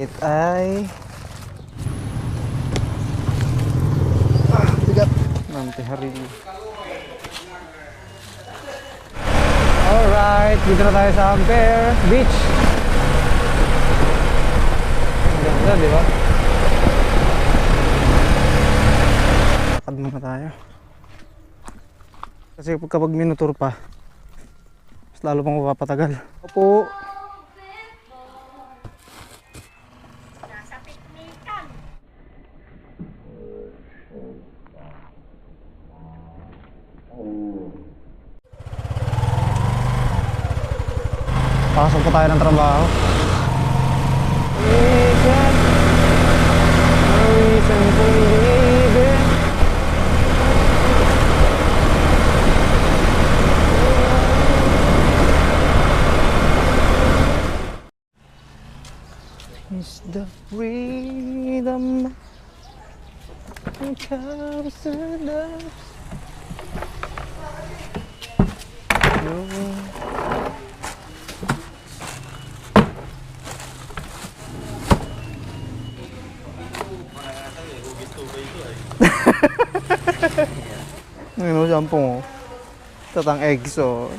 It ay... Ah, bigat. Monte Haril. Alright, dito na tayo sa Ampere Beach. Ang ganda, di ba? Lakad muna tayo. Kasi kapag minutur pa, mas lalo pang mapapatagal. Opo. Po tayo ng trabaho. Is the freedom that comes to. Ngayon o, jampong o. Tatang eggs o.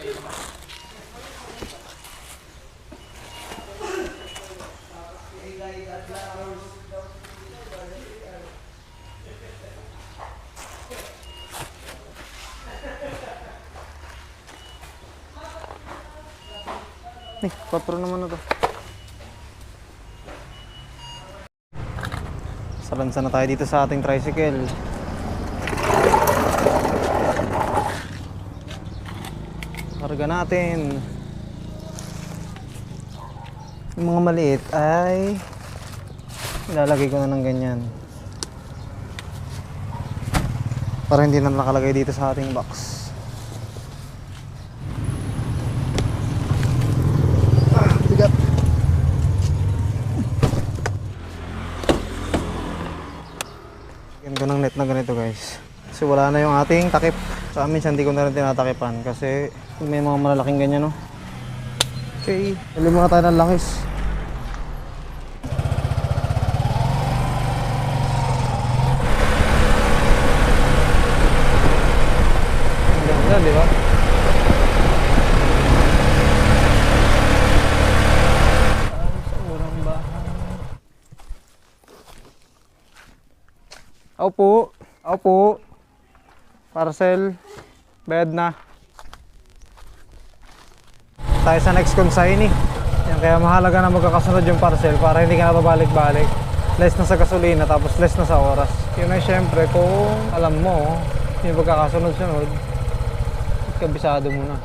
Eh, patro naman na to. Salansa na tayo dito sa ating tricycle. Karga natin. Yung mga maliit ay ilalagay ko na ng ganyan. Para hindi na nakalagay dito sa ating box. Ko ng net na ganito guys. Kasi wala na yung ating takip. Sa amin hindi ko na rin tinatakipan kasi may mga malalaking ganyan no. Okay, huli muna tayo ng langis. Ganda, di ba? Opo. Opo. Parcel. Bayad na. Tayo sa next consignee. Yan, kaya mahalaga na magkakasunod yung parcel para hindi ka na babalik-balik. Less na sa gasolina tapos less na sa oras. Yun ay syempre kung alam mo yung pagkakasunod-sunod, kabisado mo na.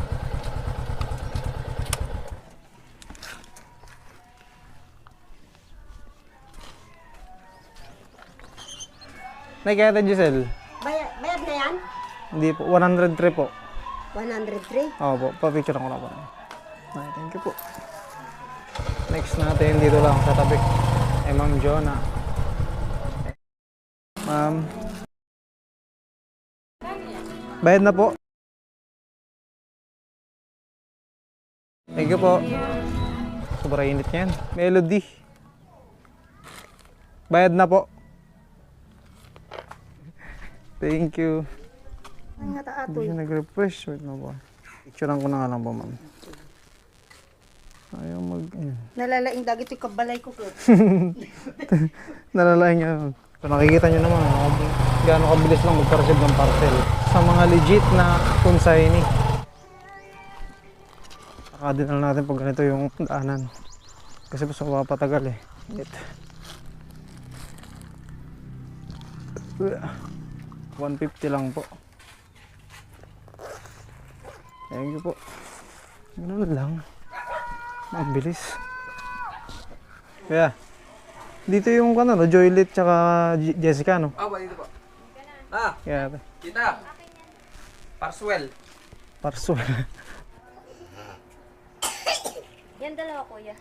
Nakikita Giselle? Bayad, bayad na yan? Hindi po, 103 po. 103. Oo po, pa-picture ko na po. Ay, thank you po. Next natin, dito lang sa tabi. Ay, Ma'am Jonah. Ma'am. Bayad na po. Thank you po. Sobrang init yan. Melody. Bayad na po. Thank you. Hindi siya nag-refresh. Wait na po. Picturean ko na nga lang po, ma'am. Ayaw mag... Ayan. Nalalaing dagit yung kabalay ko ko. Nalalain niya. So, nakikita niyo naman gaano kabilis lang magpa-receive ng parcel. Sa mga legit na consignee. Saka din na natin pag ganito yung daanan. Kasi mas mapapatagal eh. Wait. 150 lang po. Thank you po. Ganun lang. Ang bilis. Kaya, dito yung ano, no, Joylet tsaka J- Jessica, no? Ah, ba dito po? Ah, Kaya, kita. Parswell. parso. Yan dalawa, kuya.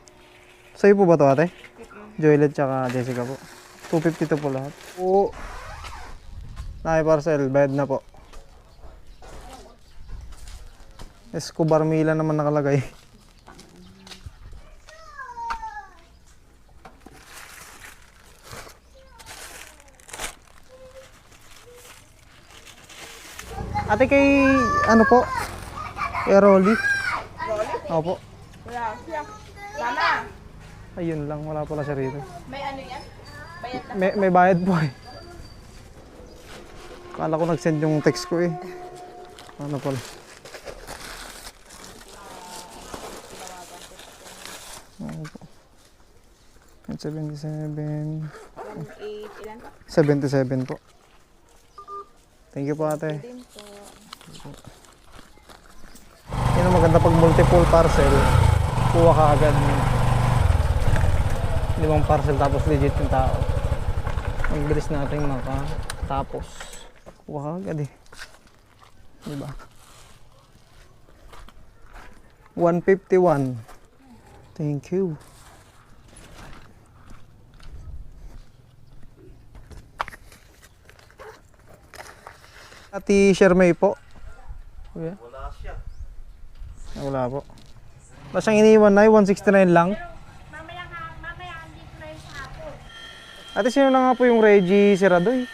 Sa'yo po ba to ate? Joylet tsaka Jessica po. 252 po lahat. Oo. Nay parcel, bayad na po. Escobar Mila naman nakalagay. Ate kay ano po? Kay Rolly? Opo. Wala siya. Ayun lang, wala pala siya rito. May ano yan? Bayad na. May, may bayad po eh. Kala ko nag-send yung text ko eh. Ano pala? Ano po? 77. 8, ilan pa? 77 po. Thank you po ate. Din po. Yun ang maganda pag multiple parcel. Kuha ka agad ng limang parcel tapos legit yung tao. Ang bilis natin makatapos. Kuha ka agad eh. Diba? 151. Thank you. Ati Shermay po. Kuya? Wala po. Wala siyang iniwan na 169 lang. Mamaya nga, mamaya andito na yung hapon. Ate, sino na nga po yung Reggie Seradoy?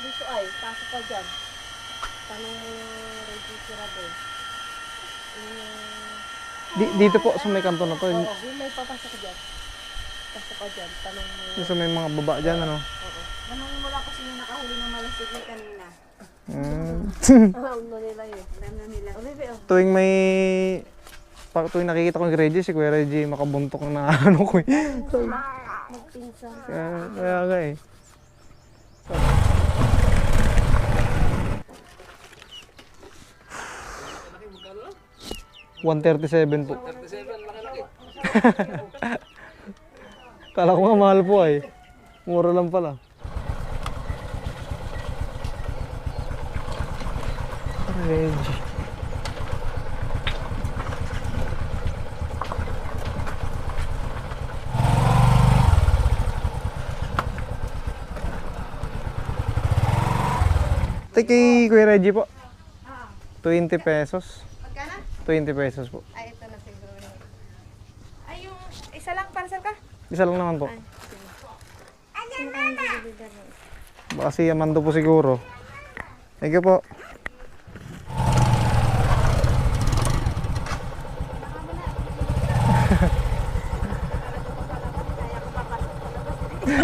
Dito ay, pasok ka dyan. Tanong mo yung registerador. Di, dito po sa may kanto na to. Oo, yung may papasok dyan. Pasok ka dyan, tanong mo. Yung sa may mga baba dyan, ano? Tanongin mo lang kasi yung nakahuli ng malasig ni kanina. Mm. Alam na nila yun. Alam na nila. O, bebe, oh. tuwing may... Pag tuwing nakikita ko yung Reggie, si Kuya Reggie makabuntok na ano ko eh. Magpinsan. Kaya, kaya nga eh. One thirty-seven po. 37, laki-laki. Kala ko nga mahal po ay. Mura lang pala. Reggie. Ito kay Kuya Reggie po. 20 pesos. Magkano? 20 pesos po. Ay, ito na siguro. Ay, yung isa lang parcel ka? Isa lang naman po. Baka si Amando po siguro. Thank you po.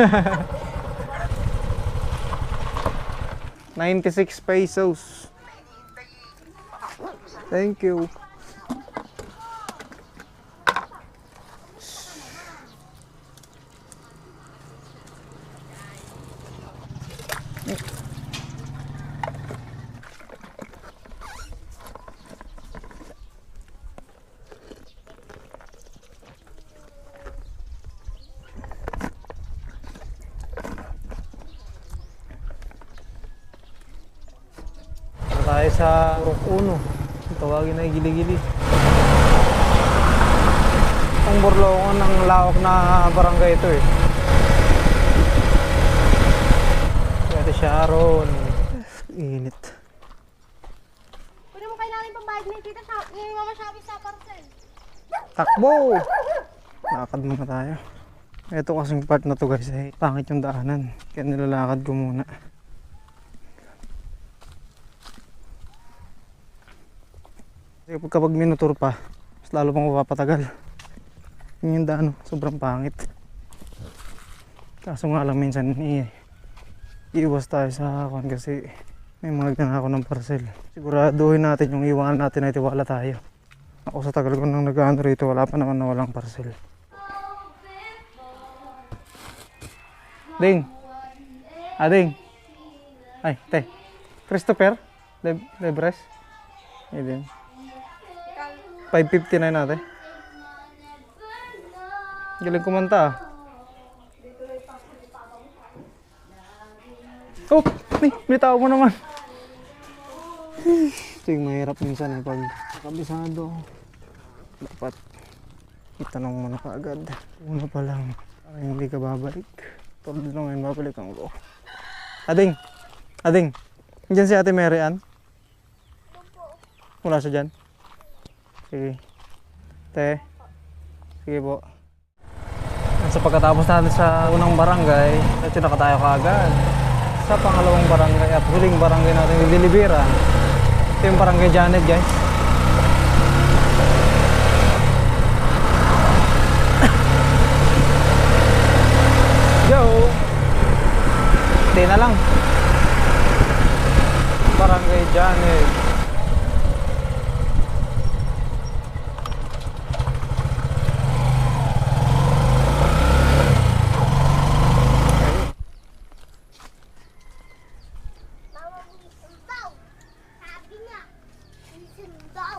Ninety-six pesos. Thank you. Tayo sa Rock 1. Tawagin na gili-gili. Ang burlongan ng lawak na barangay ito eh. Ate Sharon. Init. Kunin mo kayo namin pambayad ni tita sa ni mama Shabi sa parcel. Takbo! Lakad muna tayo. Ito kasing part na to guys ay pangit yung daanan. Kaya nilalakad ko muna. Kasi kapag, minutur pa, mas lalo pang mapapatagal. Yun yung daan, oh, sobrang pangit. Kaso nga lang minsan i iiwas tayo sa kwan kasi may mga ganako ng parcel. Siguraduhin natin yung iwanan natin ay tiwala tayo. Ako sa tagal ko nang nag-ano rito, wala pa naman na walang parcel. Ding! Ah, Ding! Ay, te. Christopher? Le Lebres? Din. 5.59 natin. Galing kumanta ah. Oh, may tao mo naman. Ito yung mahirap minsan eh pag kabisado. Dapat itanong mo na kaagad. Una pa lang, para hindi ka babalik. Tulad na ngayon, babalikan ko. Ading! Ading! Diyan si Ate Mary Ann? Wala siya dyan? Sige. Te. Sige po. At sa pagkatapos natin sa unang barangay, ito na tayo kaagad. Sa pangalawang barangay at huling barangay natin yung Dilibira. Ito yung barangay Janet guys. Go! Hindi na lang. Barangay Janet. Mama, isang daw. Sabi niya, isang daw.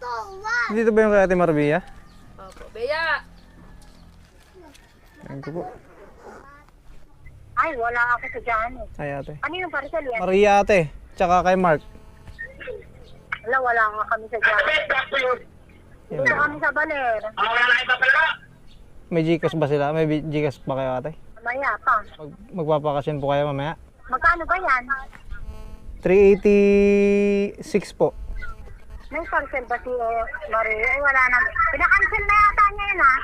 Tawa. Dito ba yung kay Ate Marbia? Opo. Beya! Ayun ko po. Ay, wala ako sa Janet. Ay ate. Ano yung parcel yan? Maria ate. Tsaka kay Mark. Wala, wala nga kami sa Janet. Dito kami sa Baler. May Gcash ba sila? May B- Gcash ba kayo ate? Maya pa. Mag magpapakasyon po kayo mamaya? Magkano ba yan? 386 po. May parcel ba si eh, Maria? Ay, wala na. Pinakancel na yata niya yun, ha?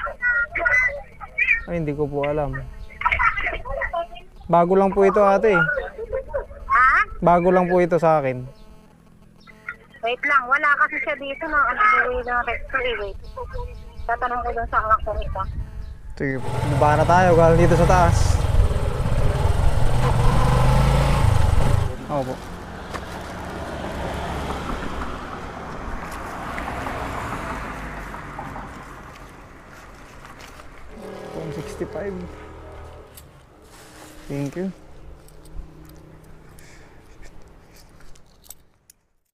Ay, hindi ko po alam. Bago lang po ito ate. Ha? Bago lang po ito sa akin. Wait lang, wala kasi siya dito na ano yung ng recto eh, wait. Tatanong ko dun sa anak ko ito. Sige. Baba na tayo galing dito sa taas. Ako po. 65. Thank you.